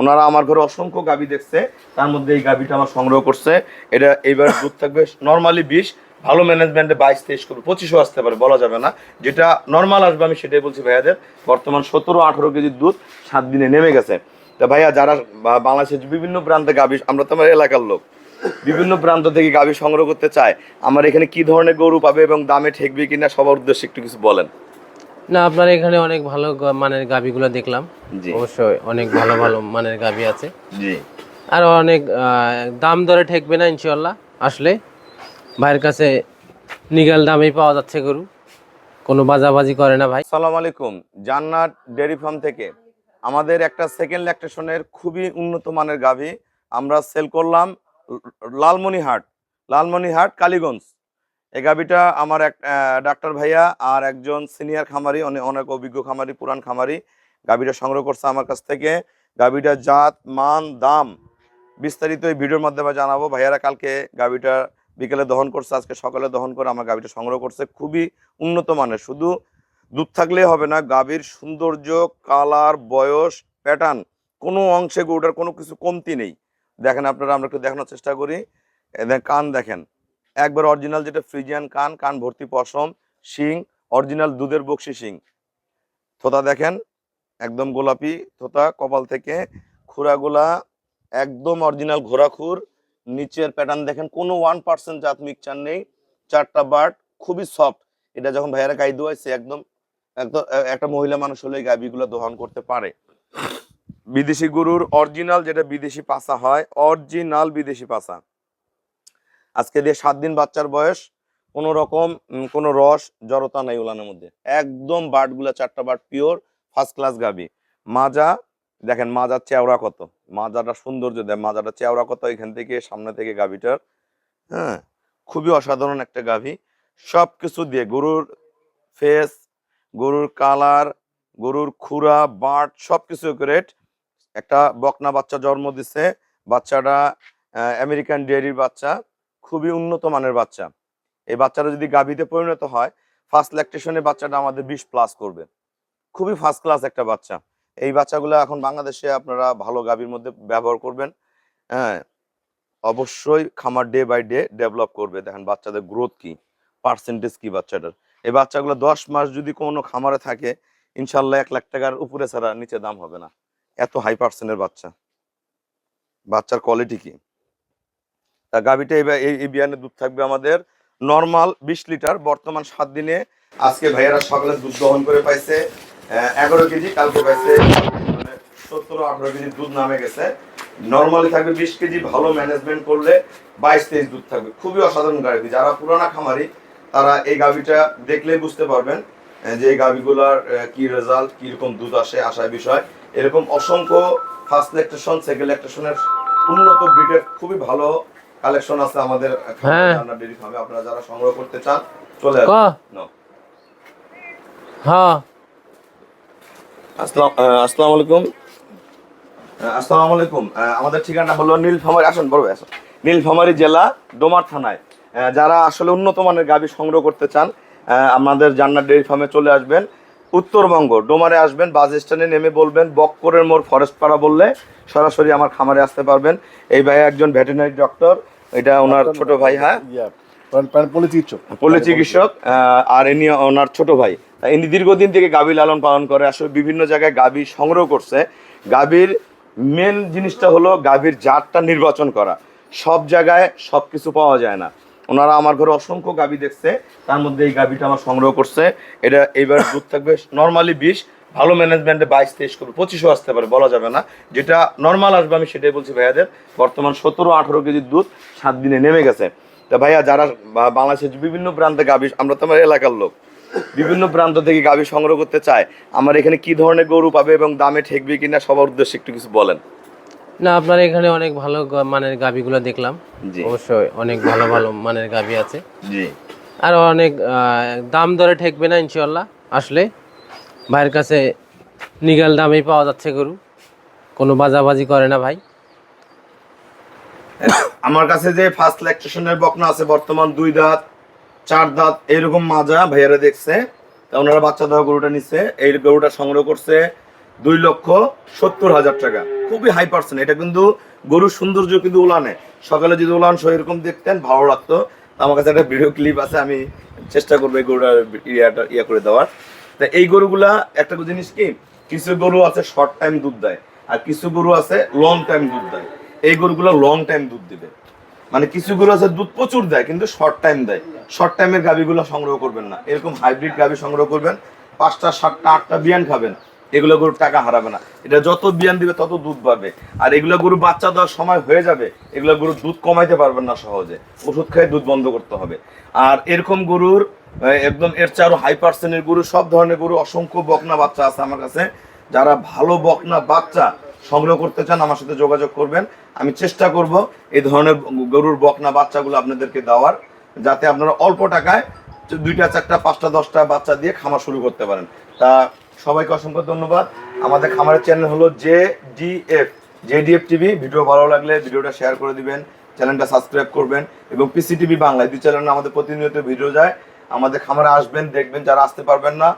ওনারা আমার ঘরে অসংখ্য গাবি দেখছে, তার মধ্যে এই গাবিটা আমার সংগ্রহ করছে। এটা এইবার দুধ থাকবে নর্মালি বিশ, ভালো ম্যানেজমেন্টে বাইশ, তেইশ করবে। পঁচিশও আসতে পারে, বলা যাবে না। যেটা নর্মাল আসবে, আমি সেটাই বলছি ভাইয়াদের। বর্তমান সতেরো, আঠারো কেজির দুধ সাত দিনে নেমে গেছে। তা ভাইয়া, যারা বাংলাদেশের বিভিন্ন প্রান্তে গাবি, আমরা তো আমার এলাকার লোক, বিভিন্ন প্রান্ত থেকে গাবি সংগ্রহ করতে চায়, আমার এখানে কি ধরনের গরু পাবে এবং দামে ঠেকবে কিনা সবার উদ্দেশ্যে একটু কিছু বলেন। না আপনার এখানে অনেক ভালো মানের গাবিগুলো দেখলাম। অবশ্যই অনেক ভালো ভালো মানের গাবি আছে। আর অনেক দাম দরে ঠেকবে না ইনশাল্লাহ আসলে। ভাইয়ের কাছে নিগাল দামেই পাওয়া যাচ্ছে গরু। কোনো বাজাবাজি করে না ভাই। সালাম আলাইকুম জান্নাত ডেয়ারি ফার্ম থেকে। আমাদের একটা সেকেন্ড ল্যাকটেশনের খুবই উন্নত মানের গাভী আমরা সেল করলাম লালমনিহাট। লালমনিহাট কালীগঞ্জ। এই গাভীটা আমার এক ডাক্তার ভাইয়া আর একজন সিনিয়র খামারি অনেক অনেক অভিজ্ঞ খামারি, পুরান খামারি। গাভীটা সংগ্রহ করছে আমার কাছ থেকে। গাভীটার জাত, মান, দাম বিস্তারিত এই ভিডিওর মাধ্যমে জানাব। ভাইয়ারা কালকে গাভীটা বিকেলে দহন করছে, আজকে সকালে দহন করে আমার গাভীটা সংগ্রহ করছে। খুবই উন্নত মানের। শুধু দুধ থাকলেই হবে না, গাভীর সৌন্দর্য, কালার, বয়স, প্যাটার্ন কোনো অংশে গরুটার কোনো কিছু কমতি নেই। দেখেন আপনারা, আমরা একটু দেখানোর চেষ্টা করি। কান দেখেন। একবার অরিজিনাল যেটা ফ্রিজিয়ান কান কান ভর্তি পশম, শিং, অরিজিনাল দুধের বকশি শিং। থোতা দেখেন, একদম গোলাপি থোতা, কপাল থেকে খুরাগুলা একদম অরিজিনাল ঘোরাখুর। নিচের প্যাটার্ন দেখেন, কোনো ওয়ান পার্সেন্ট জাত মিক্সচার নেই, চারটা বার্ড খুবই সফট এটা যখন ভাইয়ারা গাই দোয়াইছে, একদম একদম একটা মহিলা মানুষ হলে এই গাবিগুলো দহন করতে পারে। বিদেশি গরুর অরিজিনাল যেটা বিদেশি পাসা হয়, অরিজিনাল বিদেশি পাসা আজকে দিয়ে সাত দিন বাচ্চার বয়স, কোনো রকম কোনো রস, জড়তা নাই উলানের মধ্যে। একদম বাটগুলা, চারটা বাট পিওর ফার্স্ট ক্লাস গাবি। মাজা, দেখেন মাজার চেওড়া কত। মাজাটা সৌন্দর্য দেয়, মাজাটা চেওড়া কত, এখান থেকে সামনে থেকে গাবিটার হ্যাঁ? খুবই অসাধারণ একটা গাভী সব কিছু দিয়ে গরুর ফেস গরুর কালার গরুর খুরা, বাট সব কিছু রেট একটা বকনা বাচ্চা জন্ম দিছে, বাচ্চাটা আমেরিকান ডেয়ারির বাচ্চা। খুবই উন্নত মানের বাচ্চা। এই বাচ্চাটা যদি গাভীতে পরিণত হয় ফার্স্ট ল্যাকটেশনে বাচ্চাটা আমাদের বিশ প্লাস করবে। খুবই ফার্স্ট ক্লাস একটা বাচ্চা। এই বাচ্চাগুলো এখন বাংলাদেশে আপনারা ভালো গাভীর মধ্যে ব্যবহার করবেন। হ্যাঁ অবশ্যই খামার ডে বাই ডে ডেভেলপ করবে। দেখেন বাচ্চাদের গ্রোথ কি পার্সেন্টেজ কি বাচ্চাটার। এই বাচ্চাগুলো দশ মাস যদি কোনো খামারে থাকে, ইনশাল্লাহ এক লাখ টাকার উপরে ছাড়া নিচে দাম হবে না। এত হাই পার্সেন্টের বাচ্চা। বাচ্চার কোয়ালিটি কি? তা গাভিটা এই বিয়ানে দুধ থাকবে আমাদের নর্মাল বিশ লিটার বর্তমান সাত দিনে আজকে ভাইয়ারা সকালে দুধ দহন করে পাইছে এগারো কেজি, কালকে পাইছে সত্তর আঠারো কেজি দুধ নামে গেছে। নর্মালি থাকবে বিশ কেজি, ভালো ম্যানেজমেন্ট করলে বাইশ তেইশ দুধ থাকবে। খুবই অসাধারণ গাভি। যারা পুরানা খামারি, তারা এই গাভিটা দেখলেই বুঝতে পারবেন যে এই গাভিগুলার কি রেজাল্ট কীরকম দুধ আসে আসার বিষয়। এরকম অসংখ্য ফার্স্ট ল্যাকটেশন সেকেন্ড ল্যাকটেশনের উন্নত ব্রিডের খুবই ভালো কালেকশন আছে আমাদের হ্যাঁ। ডেরি ফার্মে আপনারা যারা সংগ্রহ করতে চান চলে আসুন। হ্যাঁ আসসালামু আলাইকুম। আসসালামু আলাইকুম। আহ, আমাদের ঠিকানা হলো নীলফামারী আসুন বড় ভাই, আসুন। নীলফামারী জেলা ডোমার থানায়। আহ, যারা আসলে উন্নত মানের গাভী সংগ্রহ করতে চান আহ, আমাদের জান্নাত ডেয়ারি ফার্মে চলে আসবেন। উত্তরবঙ্গ। ডোমারে আসবেন বাস স্ট্যান্ডে নেমে বলবেন বক্করের মোড় ফরেস্ট পাড়া বললে সরাসরি আমার খামারে আসতে পারবেন। এই ভাই একজন ভেটেরিনারি ডক্টর এটা ওনার ছোট ভাই হ্যাঁ? ইয়া প্রাণ প্রাণ পলি চিকিৎসক পল্লী চিকিৎসক আর ইনি ওনার ছোট ভাই। ইনি দীর্ঘদিন থেকে গাভী লালন পালন করে আসলে বিভিন্ন জায়গায় গাভী সংগ্রহ করছে। গাভীর মেন জিনিসটা হলো গাভীর জাতটা নির্বাচন করা। সব জায়গায় সব কিছু পাওয়া যায় না। ওনারা আমার ঘরে অসংখ্য গাভী দেখছে, তার মধ্যে এই গাভীটা আমার সংগ্রহ করছে। এটা এইবার দুধ থাকবে নর্মালি বিশ, ভালো ম্যানেজমেন্টে বাইশ, তেইশ করবে, পঁচিশও আসতে পারে, বলা যাবে না। যেটা নর্মাল আসবে, আমি সেটাই বলছি ভাইয়াদের, বর্তমান সতেরো, আঠেরো কেজির দুধ সাত দিনে নেমে গেছে। তা ভাইয়া, যারা বাংলাদেশের বিভিন্ন প্রান্তে গাভী আমরা তো আমার এলাকার লোক, বিভিন্ন প্রান্ত থেকে গাভী সংগ্রহ করতে চায়, আমার এখানে কি ধরনের গরু পাবে এবং দামে ঠেকবে কিনা সবার উদ্দেশ্যে একটু কিছু বলেন। না আপনার এখানে অনেক ভালো মানের গাবিগুলো দেখলাম। অবশ্যই অনেক ভালো ভালো মানের গাবি আছে। আর অনেক দাম দরে ঠেকবে না ইনশাল্লাহ আসলে। ভাইয়ের কাছে নিগাল দামেই পাওয়া যাচ্ছে গরু। কোনো বাজাবাজি করে না ভাই। আমার কাছে যে ফার্স্ট ল্যাকটেশনের বকনা আছে বর্তমান দুই দাঁত চার দাঁত এরকম মাজা ভাইয়ারা দেখছে। তা ওনারা বাচ্চা দেওয়া গরুটা নিচ্ছে এই গরুটা সংগ্রহ করছে দুই লক্ষ সত্তর হাজার টাকা। খুবই হাই পার্সেন্ট এটা কিন্তু গরুর সৌন্দর্য কিন্তু উলানে। সকালে যদি উলান সহ এরকম দেখতেন, ভালো লাগতো। আমার কাছে একটা ভিডিও ক্লিপ আছে, আমি চেষ্টা করব এই গরুটা ইয়াটা ইয়ে করে দেওয়ার। তা এই গরুগুলা, একটা জিনিস কি, কিছু গরু আছে শর্ট টাইম দুধ দেয়, আর কিছু গরু আছে লং টাইম দুধ দেয়। এই গরুগুলো লং টাইম দুধ দিবে। মানে কিছু গরু আছে দুধ প্রচুর দেয়, কিন্তু শর্ট টাইম দেয়। শর্ট টাইমের গাভিগুলো সংগ্রহ করবেন না। এরকম হাইব্রিড গাভি সংগ্রহ করবেন, পাঁচটা, সাতটা, আটটা বিয়ান খাবেন। এগুলো গরুর টাকা হারাবে না। এটা যত বিয়ান দিবে তত দুধ পাবে। আর এগুলো গরু বাচ্চা দেওয়ার সময় হয়ে যাবে, এগুলো গরুর দুধ কমাইতে পারবেন না সহজে। ওষুধ খেয়ে দুধ বন্ধ করতে হবে। আর এরকম গরুর একদম এর আরও হাই পার্সেন্টের গরু, সব ধরনের গরু, অসংখ্য বকনা বাচ্চা আছে আমার কাছে। যারা ভালো বকনা বাচ্চা সংগ্রহ করতে চান, আমার সাথে যোগাযোগ করবেন। আমি চেষ্টা করব এই ধরনের গরুর বকনা বাচ্চাগুলো আপনাদেরকে দেওয়ার, যাতে আপনারা অল্প টাকায় দুইটা, চারটা, পাঁচটা, দশটা বাচ্চা দিয়ে খামার শুরু করতে পারেন। তা সবাইকে অসংখ্য ধন্যবাদ। আমাদের খামারের চ্যানেল হলো J D F J D F TV, video ভালো লাগলে ভিডিওটা শেয়ার করে দিবেন চ্যানেলটা সাবস্ক্রাইব করবেন এবং পিসি টিভি বাংলায় দুই চ্যানেলে আমাদের প্রতিনিয়ত ভিডিও যায়। আমাদের খামারে আসবেন, দেখবেন, যারা আসতে পারবেন না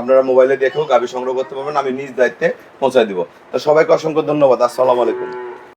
আপনারা মোবাইলে দেখেও গাভী সংগ্রহ করতে পারবেন, আমি নিজ দায়িত্বে পৌঁছায় দিব। তো সবাইকে অসংখ্য ধন্যবাদ। আসসালামু আলাইকুম।